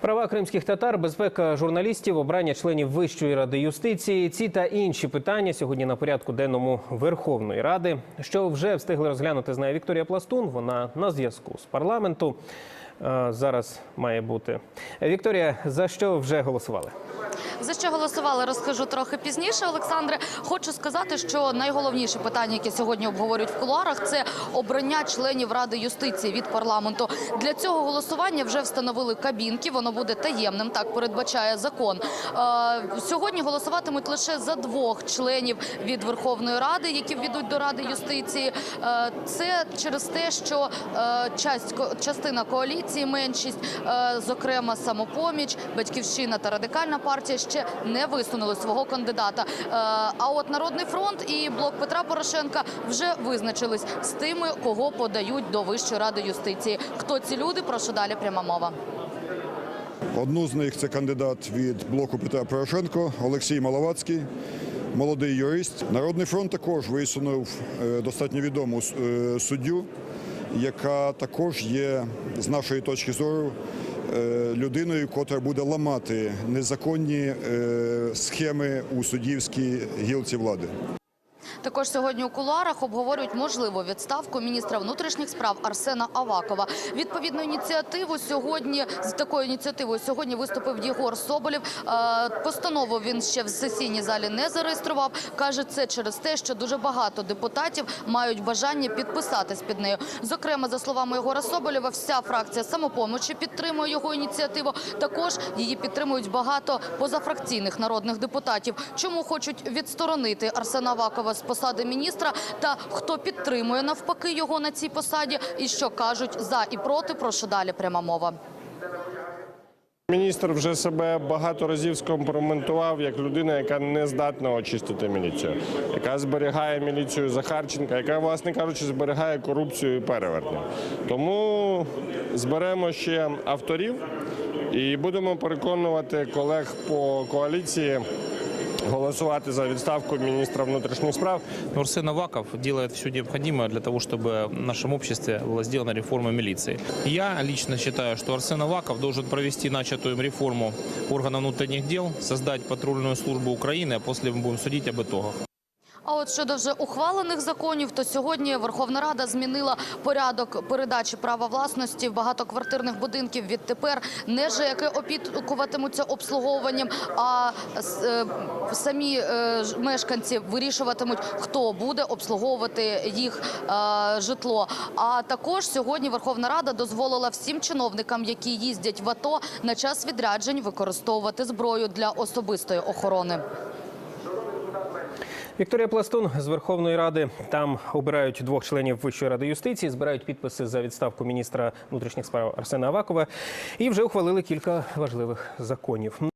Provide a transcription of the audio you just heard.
Права кримських татар, безпека журналістів, обрання членів Вищої ради юстиції. Ці та інші питання сьогодні на порядку денному Верховної Ради. Що вже встигли розглянути, знає Вікторія Пластун. Вона на зв'язку з парламенту. Е, Зараз має бути Вікторія. За що вже голосували? За що голосували, розкажу трохи пізніше. Олександре, хочу сказати, що найголовніше питання, яке сьогодні обговорюють в кулуарах, це обрання членів ради юстиції від парламенту. Для цього голосування вже встановили кабінки. Воно буде таємним. Так передбачає закон. Е, Сьогодні голосуватимуть лише за двох членів від Верховної Ради, які ввійдуть до ради юстиції. Е, Це через те, що частина коаліції, меншість, е, зокрема самопоміч, батьківщина та радикальна партія, ще не висунули свого кандидата. Е, А от Народний фронт і блок Петра Порошенка вже визначились з тими, кого подають до Вищої ради юстиції. Хто ці люди? Прошу далі пряма мова. Одну з них це кандидат від блоку Петра Порошенко Олексій Маловацький, молодий юрист. Народний фронт також висунув е, достатньо відому суддю, яка також є з нашої точки зору е, людиною, котра буде ламати незаконні е, схеми у суддівській гілці влади. Також сьогодні у кулуарах обговорюють можливу відставку міністра внутрішніх справ Арсена Авакова. Відповідну ініціативу сьогодні з такою ініціативою сьогодні виступив Єгор Соболєв. Е, Постанову він ще в сесійній залі не зареєстрував. каже, це через те, що дуже багато депутатів мають бажання підписатись під нею. Зокрема, за словами Єгора Соболєва, вся фракція самопомочі підтримує його ініціативу. Також її підтримують багато позафракційних народних депутатів. Чому хочуть відсторонити Арсена Авакова з посади міністра та хто підтримує навпаки його на цій посаді, і що кажуть за і проти. Прошу далі пряма мова. Міністр вже себе багато разів скомпрометував як людина, яка не здатна очистити міліцію, яка зберігає міліцію Захарченка, яка, власне кажучи, зберігає корупцію і перевертня. Тому зберемо ще авторів і будемо переконувати колег по коаліції голосувати за відставку міністра внутрішніх справ. Арсен Аваков делает все необходимое для того, чтобы в нашем обществе была сделана реформа милиции. Я лично считаю, что Арсен Аваков должен провести начатую им реформу органов внутренних дел, создать патрульную службу Украины, а после мы будем судить об итогах. А от щодо вже ухвалених законів, то сьогодні Верховна Рада змінила порядок передачі права власності в багатоквартирних будинків. Відтепер не ЖЕКи опікуватимуться обслуговуванням, а е, самі е, мешканці вирішуватимуть, хто буде обслуговувати їх е, житло. А також сьогодні Верховна Рада дозволила всім чиновникам, які їздять в АТО, на час відряджень використовувати зброю для особистої охорони. Вікторія Пластун з Верховної Ради. Там обирають двох членів Вищої ради юстиції, збирають підписи за відставку міністра внутрішніх справ Арсена Авакова і вже ухвалили кілька важливих законів.